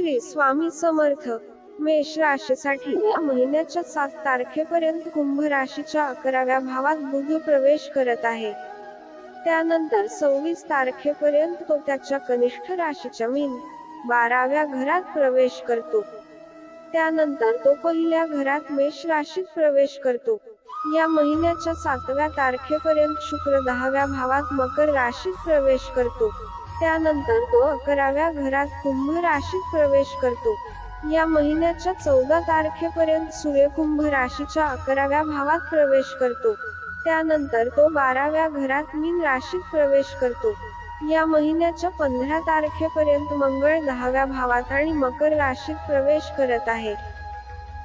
श्री स्वामी समर्थ. मेष राशीसाठी या महिन्याच्या सात तारखेपर्यंत कुंभ राशीच्या अकराव्या भावात बुध प्रवेश करत आहे. त्यानंतर सव्वीस तारखेपर्यंत तो त्याच्या कनिष्ठ राशीच्या मीन बाराव्या घरात प्रवेश करतो. त्यानंतर तो पहिल्या घरात मेष राशीत प्रवेश करतो. या महिन्याच्या सातव्या तारखेपर्यंत शुक्र दहाव्या भावात मकर राशीत प्रवेश करतो. त्यानंतर तो अकराव्या घरात कुंभ राशीत प्रवेश करतो. या महिन्याच्या चौदा तारखेपर्यंत सूर्य कुंभ राशीच्या अकराव्या भावात प्रवेश करतो. त्यानंतर तो बाराव्या घरात मीन राशीत प्रवेश करतो. या महिन्याच्या पंधरा तारखेपर्यंत मंगळ दहाव्या भावात आणि मकर राशीत प्रवेश करत आहे.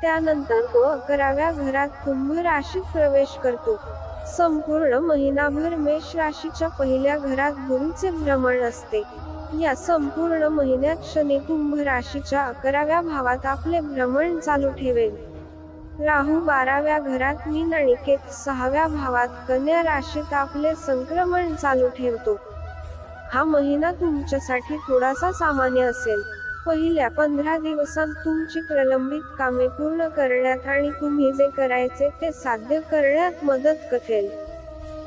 त्यानंतर तो अकराव्या घरात कुंभ राशीत प्रवेश करतो. संपूर्ण महिनाभर मेष राशीच्या पहिल्या घरात गुरुचे भ्रमण असते. या संपूर्ण महिन्यात शनी कुंभ राशीच्या अकराव्या भावात आपले भ्रमण चालू ठेवेल. राहू बाराव्या घरात मीन आणि केत सहाव्या भावात कन्या राशीत आपले संक्रमण चालू ठेवतो. हा महिना तुमच्यासाठी थोडासा सामान्य असेल. पहिल्या पंधरा दिवसांत तुमची प्रलंबित कामे पूर्ण करण्यात आणि तुम्ही जे करायचे ते साध्य करण्यात मदत करेल.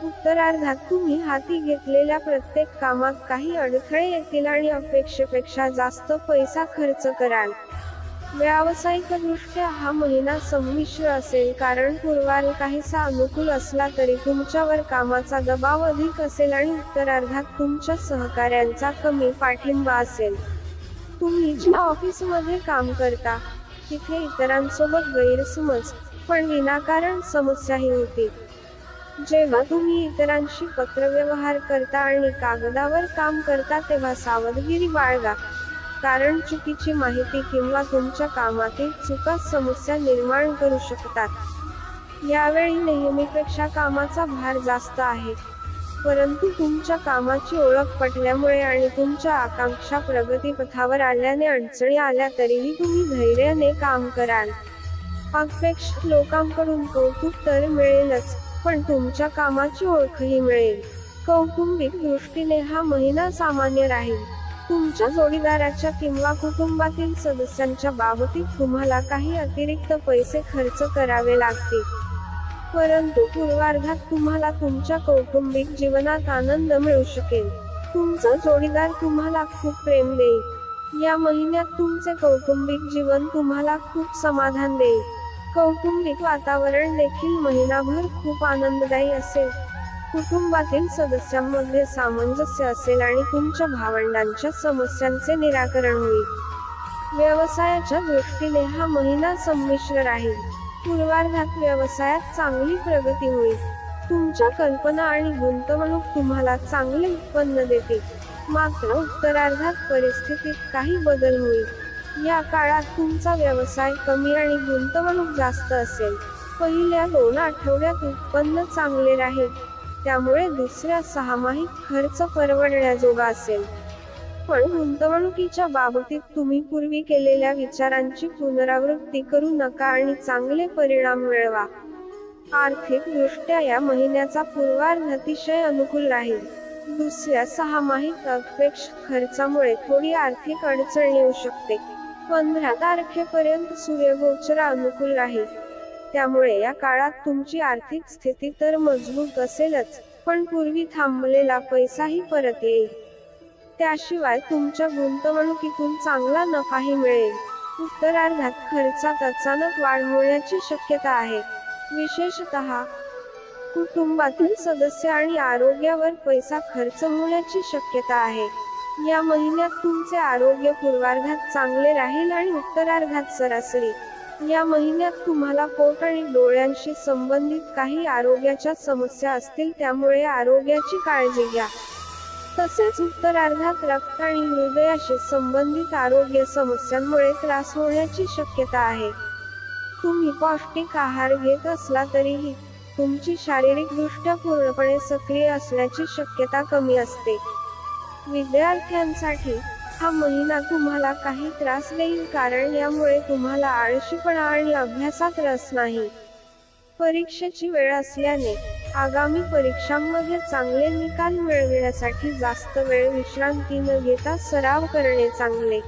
उत्तरार्धात तुम्ही हाती घेतलेल्या प्रत्येक कामात काही अडथळे येतील आणि अपेक्षेपेक्षा जास्त पैसा खर्च कराल. व्यावसायिकदृष्ट्या हा महिना संमिश्र असेल कारण पूर्वाल काहीसा अनुकूल असला तरी तुमच्यावर कामाचा दबाव अधिक असेल आणि उत्तरार्धात तुमच्या सहकाऱ्यांचा कमी पाठिंबा असेल. तुम्ही ज्या ऑफिसमध्ये काम करता तिथे इतरांसोबत गैरसमज पण विनाकारण समस्याही होती. जेव्हा तुम्ही इतरांशी पत्रव्यवहार करता आणि कागदावर काम करता तेव्हा सावधगिरी बाळगा. कारण चुकीची माहिती किंवा तुमच्या कामातील चुका समस्या निर्माण करू शकतात. यावेळी नेहमीपेक्षा कामाचा भार जास्त आहे. परंतु तुमच्या कामाची ओळख पटल्यामुळे आणि तुमच्या आकांक्षा प्रगतीपथावर आल्याने अडचणी आल्या तरीही तुम्ही धैर्याने काम कराल. अपेक्षित लोकांकडून कौतुक तर मिळेलच पण तुमच्या कामाची ओळखही मिळेल. कौटुंबिक दृष्टीने हा महिना सामान्य राहील. तुमच्या जोडीदाराच्या किंवा कुटुंबातील सदस्यांच्या बाबतीत तुम्हाला काही अतिरिक्त पैसे खर्च करावे लागतील. परंतु पूर्वार्धात तुम्हाला तुमच्या कौटुंबिक जीवनात आनंद मिळू शकेल. तुमचा जोडीदार तुम्हाला खूप प्रेम देईल. या महिन्यात तुमचे कौटुंबिक जीवन तुम्हाला खूप समाधान देईल. कौटुंबिक वातावरण देखील महिनाभर खूप आनंददायी असेल. कुटुंबातील सदस्यांमध्ये सामंजस्य असेल आणि तुमच्या भावंडांच्या समस्यांचे निराकरण होईल. व्यवसायाच्या दृष्टीने हा महिना संमिश्र राहील. पूर्वार्धात व्यवसायात चांगली प्रगती होईल. तुमच्या कल्पना आणि गुंतवणूक तुम्हाला चांगले उत्पन्न देतील मात्र उत्तरार्धात परिस्थितीत काही बदल होईल. या काळात तुमचा व्यवसाय कमी आणि गुंतवणूक जास्त असेल. पहिल्या दोन आठवड्यात उत्पन्न चांगले राहील. त्यामुळे दुसऱ्या सहामाहीत खर्च परवडण्याजोगा असेल. पण गुंतवणुकीच्या बाबतीत तुम्ही पूर्वी केलेल्या विचारांची पुनरावृत्ती करू नका आणि चांगले परिणाम मिळवा. आर्थिक दृष्ट्या या महिन्याचा पूर्वार्ध अतिशय अनुकूल राहील. दुसऱ्या सहामाहीत अपेक्षित खर्चामुळे थोडी आर्थिक अडचण येऊ शकते. पंधरा तारखेपर्यंत सूर्यगोचर अनुकूल राहील. त्यामुळे या काळात तुमची आर्थिक स्थिती तर मजबूत असेलच पण पूर्वी थांबलेला पैसाही परत येईल. त्याशिवाय तुमच्या गुंतवणुकीतून चांगला नफाही मिळेल. उत्तरार्धात खर्चात अचानक वाढ होण्याची शक्यता आहे. विशेषतः कुटुंबातील सदस्य आणि आरोग्यावर पैसा खर्च होण्याची शक्यता आहे. या महिन्यात तुमचे आरोग्य पूर्वार्धात चांगले राहील आणि उत्तरार्धात सरासरी. या महिन्यात तुम्हाला पोट आणि डोळ्यांशी संबंधित काही आरोग्याच्या समस्या असतील त्यामुळे आरोग्याची काळजी घ्या. तसेच उत्तरार्धात रक्त आणि हृदयाशी संबंधित आरोग्य समस्यांमुळे त्रास होण्याची शक्यता आहे. तुम्ही पौष्टिक आहार घेत असला तरीही तुमची शारीरिक दृष्ट्या पूर्णपणे सक्रिय असण्याची शक्यता कमी असते. विद्यार्थ्यांसाठी हा महिना तुम्हाला काही त्रास देईल कारण यामुळे तुम्हाला आळशीपणा आणि अभ्यासात रस नाही. परीक्षेची वेळ असल्याने आगामी परीक्षांमध्ये चांगले निकाल मिळविण्यासाठी जास्त वेळ विश्रांती न घेता सराव करणे चांगले.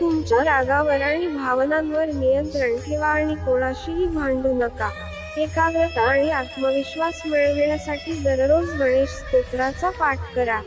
तुमच्या रागावर आणि भावनांवर नियंत्रण ठेवा आणि कोणाशीही भांडू नका. एकाग्रता आणि आत्मविश्वास मिळविण्यासाठी दररोज गणेश स्तोत्राचा पाठ करा.